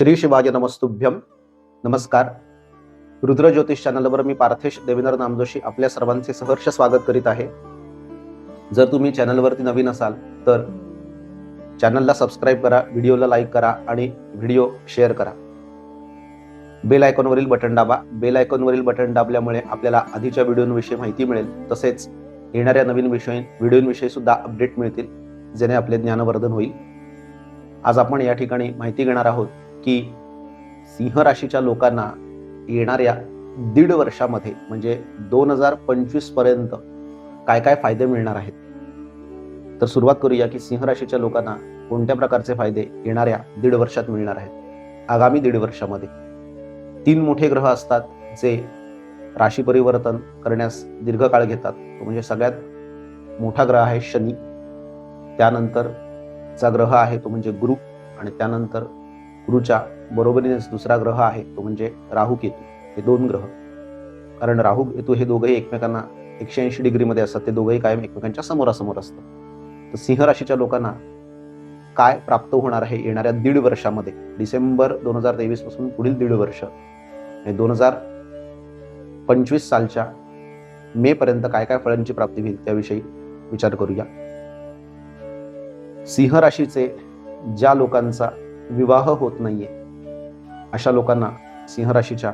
श्री शिवाय नमस्तुभ्यम नमस्कार. रुद्र ज्योतिष चॅनलवर मी पार्थेश देवेंद्र नामजोशी आपल्या सर्वांचे सहर्ष स्वागत करीत आहे. जर तुम्ही चॅनलवरती नवीन असाल तर चॅनलला सबस्क्राईब करा व्हिडिओला लाईक करा आणि व्हिडिओ शेअर करा. बेल आयकॉनवरील बटन दाबा. बेल आयकॉनवरील बटन दाबल्यामुळे आपल्याला आधीच्या व्हिडिओंविषयी माहिती मिळेल. तसेच येणाऱ्या नवीन विषय व्हिडिओंविषयी सुद्धा अपडेट मिळतील जेणे आपले ज्ञानवर्धन होईल. आज आपण या ठिकाणी माहिती घेणार आहोत की सिंह राशीच्या लोकांना येणाऱ्या दीड वर्षामध्ये म्हणजे दोन हजार पंचवीसपर्यंत काय काय फायदे मिळणार आहेत? तर सुरुवात करूया की सिंह राशीच्या लोकांना कोणत्या प्रकारचे फायदे येणाऱ्या दीड वर्षात मिळणार आहेत? आगामी दीड वर्षामध्ये. तीन मोठे ग्रह असतात जे राशी परिवर्तन करण्यास दीर्घकाळ घेतात. तो म्हणजे सगळ्यात मोठा ग्रह आहे शनी. त्यानंतरचा ग्रह आहे तो म्हणजे गुरु. आणि त्यानंतर गुरुच्या बरोबरीनेच दुसरा ग्रह आहे तो म्हणजे राहू केतू. हे दोन ग्रह. कारण राहू केतू हे दोघंही एकमेकांना एकशे ऐंशी डिग्रीमध्ये असतात. ते दोघंही कायम एकमेकांच्या समोरासमोर असतात. तर सिंह राशीच्या लोकांना काय प्राप्त होणार आहे येणाऱ्या दीड वर्षामध्ये? डिसेंबर दोन हजार तेवीसपासून पुढील दीड वर्ष. दोन हजार पंचवीस सालच्या मे पर्यंत काय काय फळांची प्राप्ती होईल त्याविषयी विचार करूया. सिंह राशीचे ज्या लोकांचा विवाह होत नाहीये. अशा लोकांना सिंह राशीच्या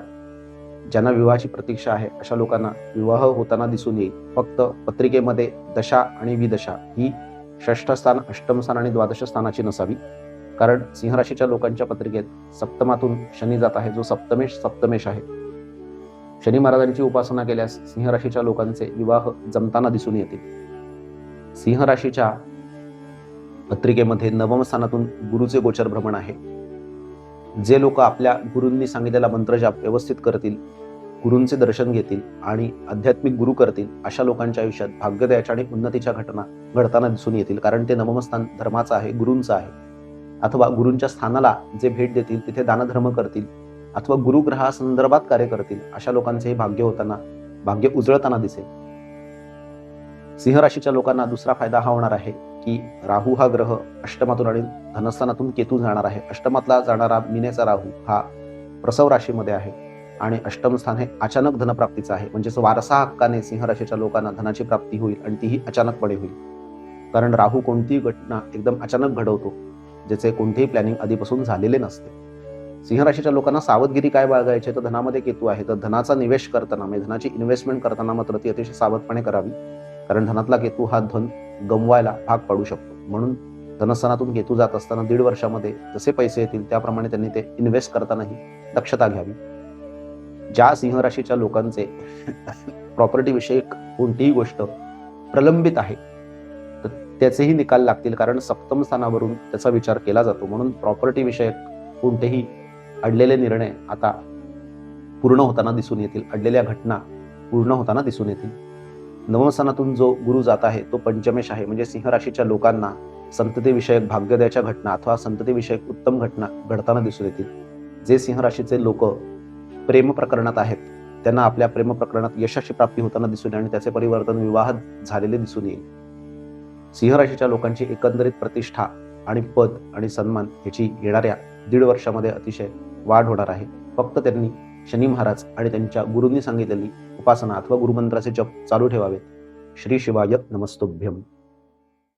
ज्यांना विवाहाची प्रतीक्षा आहे. अशा लोकांना विवाह होताना दिसून येईल. फक्त पत्रिकेमध्ये दशा आणि विदशा ही षष्ठ स्थान अष्टम स्थान आणि द्वादश स्थानाची नसावी. कारण सिंह राशीच्या लोकांच्या पत्रिकेत सप्तमातून शनी जात आहे. जो सप्तमेश सप्तमेश आहे. शनी महाराजांची उपासना केल्यास सिंह राशीच्या लोकांचे विवाह जमताना दिसून येतील. सिंह राशीच्या पत्रिकेमध्ये नवम स्थानातून गुरुचे गोचर भ्रमण आहे. जे लोक आपल्या गुरूंनी सांगितलेला मंत्रजाप व्यवस्थित करतील गुरूंचे दर्शन घेतील आणि आध्यात्मिक गुरु करतील अशा लोकांच्या आयुष्यात भाग्यदयाच्या आणि उन्नतीच्या घटना घडताना दिसून येतील. कारण ते नवम स्थान धर्माचं आहे गुरूंचं आहे. अथवा गुरूंच्या स्थानाला जे भेट देतील तिथे दानधर्म करतील अथवा गुरुग्रहासंदर्भात कार्य करतील अशा लोकांचे हे भाग्य होताना भाग्य उजळताना दिसेल. सिंह राशीच्या लोकांना दुसरा फायदा हा होणार आहे. की राहू हा ग्रह अष्टमातून आणि धनस्थानातून केतू जाणार आहे. अष्टमातला जाणारा मिनेचा राहू हा प्रसव राशीमध्ये आहे. आणि अष्टम स्थान हे अचानक धनप्राप्तीचं आहे. म्हणजेच वारसा हक्काने सिंह राशीच्या लोकांना धनाची प्राप्ती होईल आणि तीही अचानकपणे होईल. कारण राहू कोणतीही घटना एकदम अचानक घडवतो ज्याचे कोणतेही प्लॅनिंग आधीपासून झालेले नसते. सिंह राशीच्या लोकांना सावधगिरी काय बाळगायची तर धनामध्ये केतू आहे. तर धनाचा निवेश करताना म्हणजे धनाची इन्व्हेस्टमेंट करताना मात्र ती अतिशय सावधपणे करावी. कारण धनातला केतू हा धन गमवायला भाग पाडू शकतो. म्हणून धनस्थानातून केतू जात असताना दीड वर्षामध्ये जसे पैसे येतील त्याप्रमाणे त्यांनी ते इन्व्हेस्ट करतानाही दक्षता घ्यावी. ज्या सिंह राशीच्या लोकांचे प्रॉपर्टी विषयक कोणतीही गोष्ट प्रलंबित आहे तर त्याचेही निकाल लागतील कारण सप्तम स्थानावरून त्याचा विचार केला जातो. म्हणून प्रॉपर्टी विषयक कोणतेही अडलेले निर्णय आता पूर्ण होताना दिसून येतील. अडलेल्या घटना पूर्ण होताना दिसून येतील. नवमस्थानातून जो गुरु जात आहे तो पंचमेश आहे. म्हणजे सिंह राशीच्या लोकांना संततीविषयक भाग्यदयाच्या घटना अथवा संततीविषयक उत्तम घटना घडताना दिसून येतील. जे सिंह राशीचे लोक प्रेम प्रकरणात आहेत त्यांना आपल्या प्रेम प्रकरणात यशाची प्राप्ती होताना दिसून येईल आणि त्याचे परिवर्तन विवाह झालेले दिसून येईल. सिंह राशीच्या लोकांची एकंदरीत प्रतिष्ठा आणि पद आणि सन्मान याची येणाऱ्या दीड वर्षामध्ये अतिशय वाढ होणार आहे. फक्त त्यांनी शनी महाराज आणि त्यांच्या गुरूंनी सांगितलेली उपासना अथवा गुरुमंत्राचे जप चालू ठेवावेत. श्री शिवाय नमस्तुभ्यम.